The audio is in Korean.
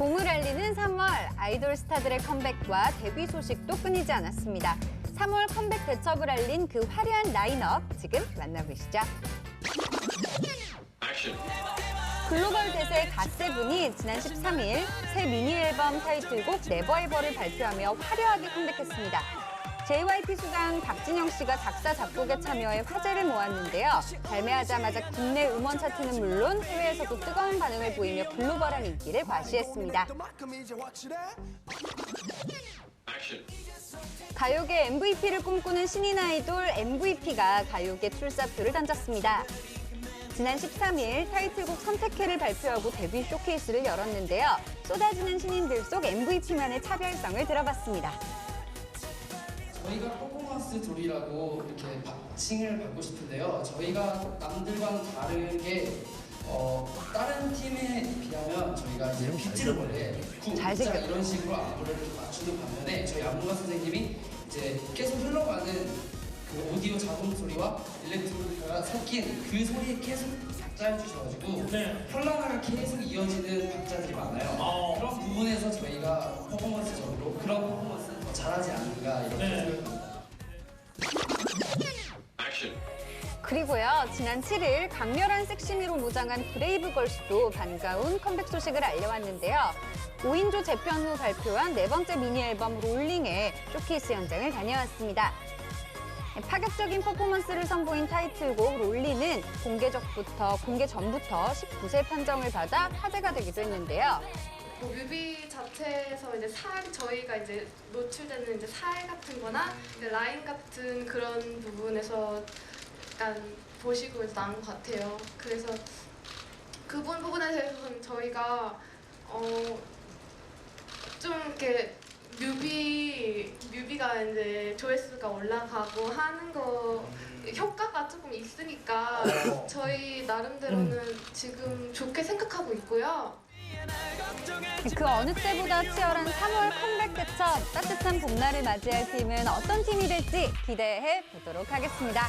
봄을 알리는 3월 아이돌 스타들의 컴백과 데뷔 소식도 끊이지 않았습니다. 3월 컴백 대첩을 알린 그 화려한 라인업 지금 만나보시죠. 글로벌 대세 갓세븐이 지난 13일 새 미니 앨범 타이틀곡 네버에버를 발표하며 화려하게 컴백했습니다. JYP 수장 박진영 씨가 작사 작곡에 참여해 화제를 모았는데요. 발매하자마자 국내 음원 차트는 물론 해외에서도 뜨거운 반응을 보이며 글로벌한 인기를 과시했습니다. 가요계 MVP를 꿈꾸는 신인 아이돌 MVP가 가요계 출사표를 던졌습니다. 지난 13일 타이틀곡 선택회를 발표하고 데뷔 쇼케이스를 열었는데요. 쏟아지는 신인들 속 MVP만의 차별성을 들어봤습니다. 저희가 퍼포먼스 돌이라고 이렇게 바- 칭을 받고 싶은데요. 저희가 남들과는 다르게 어, 다른 팀에 비하면 저희가 이제 비트를 원래 구, 자. 이런 식으로 안무를 맞추는 반면에 저희 안무가 선생님이 이제 계속 흘러가는 그 오디오 자동 소리와 일렉트로니카가 섞인 그 소리에 계속 박자해 주셔가지고 네. 현란하게 계속 이어지는 박자들이 많아요. 어. 그런 부분에서 저희가 퍼포먼스적으로 그런 퍼포먼스를 더 잘하지 않는가 이렇게 네. 생각합니다. 그리고요, 지난 7일 강렬한 섹시미로 무장한 브레이브걸스도 반가운 컴백 소식을 알려왔는데요. 5인조 재편 후 발표한 네 번째 미니 앨범 롤링의 쇼케이스 현장을 다녀왔습니다. 파격적인 퍼포먼스를 선보인 타이틀곡 롤리는 공개적부터 공개 전부터 19세 판정을 받아 화제가 되기도 했는데요. 뭐 뮤비 자체에서 이제 살 저희가 이제 노출되는 이제 살 같은 거나 이제 라인 같은 그런 부분에서 약간 보시고 나온 것 같아요. 그래서 그분 부분에 대해서는 저희가 어 좀 이렇게 뮤비 뮤비가 이제 조회수가 올라가고 하는 거 효과가 조금 있으니까 저희 나름대로는 지금 좋게 생각하고 있고요. 그 어느 때보다 치열한 3월 컴백 대첩 따뜻한 봄날을 맞이할 팀은 어떤 팀이 될지 기대해 보도록 하겠습니다.